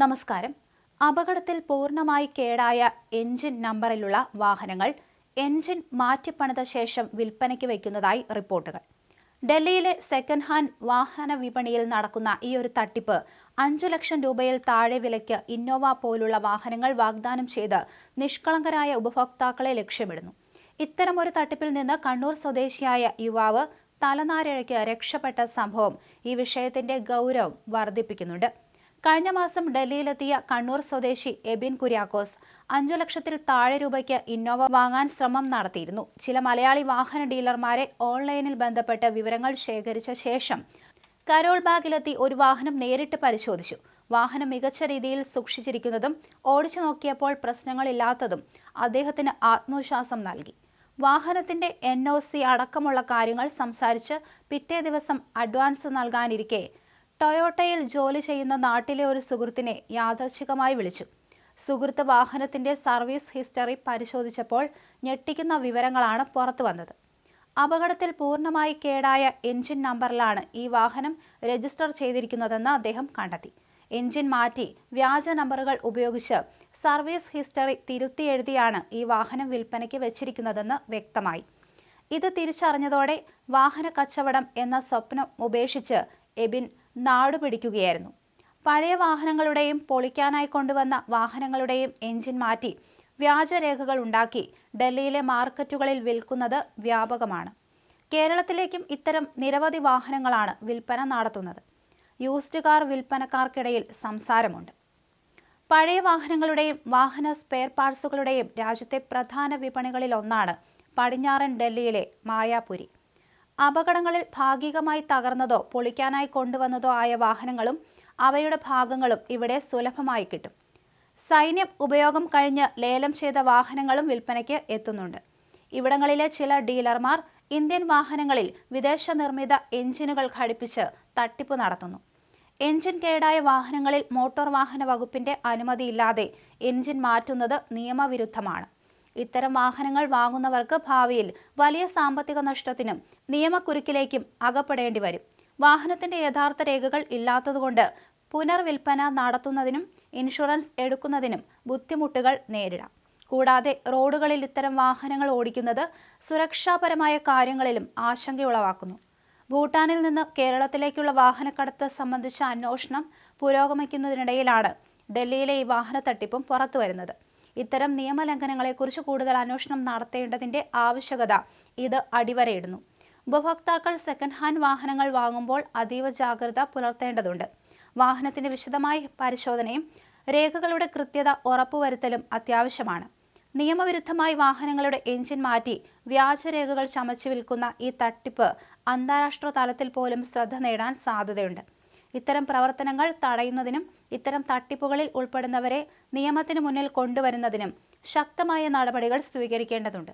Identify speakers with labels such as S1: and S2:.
S1: നമസ്കാരം. അപകടത്തിൽ പൂർണമായി കേടായ എഞ്ചിൻ നമ്പറിലുള്ള വാഹനങ്ങൾ എഞ്ചിൻ മാറ്റിപ്പണിത ശേഷം വിൽപ്പനയ്ക്ക് വയ്ക്കുന്നതായി റിപ്പോർട്ടുകൾ. ഡൽഹിയിലെ സെക്കൻഡ് ഹാൻഡ് വാഹന വിപണിയിൽ നടക്കുന്ന ഈ ഒരു തട്ടിപ്പ് അഞ്ചു ലക്ഷം രൂപയിൽ താഴെ വിലയ്ക്ക് ഇന്നോവ പോലുള്ള വാഹനങ്ങൾ വാഗ്ദാനം ചെയ്ത് നിഷ്കളങ്കരായ ഉപഭോക്താക്കളെ ലക്ഷ്യമിടുന്നു. ഇത്തരമൊരു തട്ടിപ്പിൽ നിന്ന് കണ്ണൂർ സ്വദേശിയായ യുവാവ് തലനാരിഴയ്ക്ക് രക്ഷപ്പെട്ട സംഭവം ഈ വിഷയത്തിന്റെ ഗൗരവം വർദ്ധിപ്പിക്കുന്നുണ്ട്. കഴിഞ്ഞ മാസം ഡൽഹിയിലെത്തിയ കണ്ണൂർ സ്വദേശി എബിൻ കുര്യാക്കോസ് അഞ്ചു ലക്ഷത്തിൽ താഴെ രൂപയ്ക്ക് ഇന്നോവ വാങ്ങാൻ ശ്രമം നടത്തിയിരുന്നു. ചില മലയാളി വാഹന ഡീലർമാരെ ഓൺലൈനിൽ ബന്ധപ്പെട്ട് വിവരങ്ങൾ ശേഖരിച്ച ശേഷം കരോൾ ബാഗിലെത്തി ഒരു വാഹനം നേരിട്ട് പരിശോധിച്ചു. വാഹനം മികച്ച രീതിയിൽ സൂക്ഷിച്ചിരിക്കുന്നതും ഓടിച്ചു നോക്കിയപ്പോൾ പ്രശ്നങ്ങളില്ലാത്തതും അദ്ദേഹത്തിന് ആത്മവിശ്വാസം നൽകി. വാഹനത്തിന്റെ എൻ ഒ സി അടക്കമുള്ള കാര്യങ്ങൾ സംസാരിച്ച് പിറ്റേ ദിവസം അഡ്വാൻസ് നൽകാനിരിക്കെ ടൊയോട്ടയിൽ ജോലി ചെയ്യുന്ന നാട്ടിലെ ഒരു സുഹൃത്തിനെ യാദർച്ഛികമായി വിളിച്ചു. സുഹൃത്ത് വാഹനത്തിന്റെ സർവീസ് ഹിസ്റ്ററി പരിശോധിച്ചപ്പോൾ ഞെട്ടിക്കുന്ന വിവരങ്ങളാണ് പുറത്തു വന്നത്. അപകടത്തിൽ പൂർണമായി കേടായ എഞ്ചിൻ നമ്പറിലാണ് ഈ വാഹനം രജിസ്റ്റർ ചെയ്തിരിക്കുന്നതെന്ന് അദ്ദേഹം കണ്ടെത്തി. എഞ്ചിൻ മാറ്റി വ്യാജ നമ്പറുകൾ ഉപയോഗിച്ച് സർവീസ് ഹിസ്റ്ററി തിരുത്തി എഴുതിയാണ് ഈ വാഹനം വിൽപ്പനയ്ക്ക് വെച്ചിരിക്കുന്നതെന്ന് വ്യക്തമായി. ഇത് തിരിച്ചറിഞ്ഞതോടെ വാഹന കച്ചവടം എന്ന സ്വപ്നം ഉപേക്ഷിച്ച് എബിൻ നാടുപിടിക്കുകയായിരുന്നു പഴയ വാഹനങ്ങളുടെയും പൊളിക്കാനായി കൊണ്ടുവന്ന വാഹനങ്ങളുടെയും എഞ്ചിൻ മാറ്റി വ്യാജരേഖകൾ ഉണ്ടാക്കി ഡൽഹിയിലെ മാർക്കറ്റുകളിൽ വിൽക്കുന്നത് വ്യാപകമാണ്. കേരളത്തിലേക്കും ഇത്തരം നിരവധി വാഹനങ്ങളാണ് വിൽപ്പന നടത്തുന്നത്. യൂസ്ഡ് കാർ വിൽപ്പനക്കാർക്കിടയിൽ സംസാരമുണ്ട്. പഴയ വാഹനങ്ങളുടെയും വാഹന സ്പെയർ പാർട്സുകളുടെയും രാജ്യത്തെ പ്രധാന വിപണികളിൽ ഒന്നാണ് പടിഞ്ഞാറൻ ഡൽഹിയിലെ മായാപുരി. അപകടങ്ങളിൽ ഭാഗികമായി തകർന്നതോ പൊളിക്കാനായി കൊണ്ടുവന്നതോ ആയ വാഹനങ്ങളും അവയുടെ ഭാഗങ്ങളും ഇവിടെ സുലഭമായി കിട്ടും. സൈന്യം ഉപയോഗം കഴിഞ്ഞ് ലേലം ചെയ്ത വാഹനങ്ങളും വിൽപ്പനയ്ക്ക് എത്തുന്നുണ്ട്. ഇവിടങ്ങളിലെ ചില ഡീലർമാർ ഇന്ത്യൻ വാഹനങ്ങളിൽ വിദേശ നിർമ്മിത എഞ്ചിനുകൾ ഘടിപ്പിച്ച് തട്ടിപ്പ് നടത്തുന്നു. എഞ്ചിൻ കേടായ വാഹനങ്ങളിൽ മോട്ടോർ വാഹന വകുപ്പിന്റെ അനുമതിയില്ലാതെ എഞ്ചിൻ മാറ്റുന്നത് നിയമവിരുദ്ധമാണ്. ഇത്തരം വാഹനങ്ങൾ വാങ്ങുന്നവർക്ക് ഭാവിയിൽ വലിയ സാമ്പത്തിക നഷ്ടത്തിനും നിയമക്കുരുക്കിലേക്കും അകപ്പെടേണ്ടി വരും. വാഹനത്തിന്റെ യഥാർത്ഥ രേഖകൾ ഇല്ലാത്തതുകൊണ്ട് പുനർവിൽപ്പന നടത്തുന്നതിനും ഇൻഷുറൻസ് എടുക്കുന്നതിനും ബുദ്ധിമുട്ടുകൾ നേരിടാം. കൂടാതെ റോഡുകളിൽ ഇത്തരം വാഹനങ്ങൾ ഓടിക്കുന്നത് സുരക്ഷാപരമായ കാര്യങ്ങളിലും ആശങ്കയുളവാക്കുന്നു. ഭൂട്ടാനിൽ നിന്ന് കേരളത്തിലേക്കുള്ള വാഹനക്കടത്ത് സംബന്ധിച്ച അന്വേഷണം പുരോഗമിക്കുന്നതിനിടയിലാണ് ഡൽഹിയിലെ ഈ വാഹന തട്ടിപ്പും പുറത്തുവരുന്നത്. ഇത്തരം നിയമലംഘനങ്ങളെക്കുറിച്ച് കൂടുതൽ അന്വേഷണം നടത്തേണ്ടതിന്റെ ആവശ്യകത ഇത് അടിവരയിടുന്നു. ഉപഭോക്താക്കൾ സെക്കൻഡ് ഹാൻഡ് വാഹനങ്ങൾ വാങ്ങുമ്പോൾ അതീവ ജാഗ്രത പുലർത്തേണ്ടതുണ്ട്. വാഹനത്തിന്റെ വിശദമായ പരിശോധനയും രേഖകളുടെ കൃത്യത ഉറപ്പുവരുത്തലും അത്യാവശ്യമാണ്. നിയമവിരുദ്ധമായി വാഹനങ്ങളുടെ എഞ്ചിൻ മാറ്റി വ്യാജരേഖകൾ ചമച്ചു വിൽക്കുന്ന ഈ തട്ടിപ്പ് അന്താരാഷ്ട്ര തലത്തിൽ പോലും ശ്രദ്ധ നേടാൻ സാധ്യതയുണ്ട്. ഇത്തരം പ്രവർത്തനങ്ങൾ തടയുന്നതിനും ഇത്തരം തട്ടിപ്പുകളിൽ ഉൾപ്പെടുന്നവരെ നിയമത്തിന് മുന്നിൽ കൊണ്ടുവരുന്നതിനും ശക്തമായ നടപടികൾ സ്വീകരിക്കേണ്ടതുണ്ട്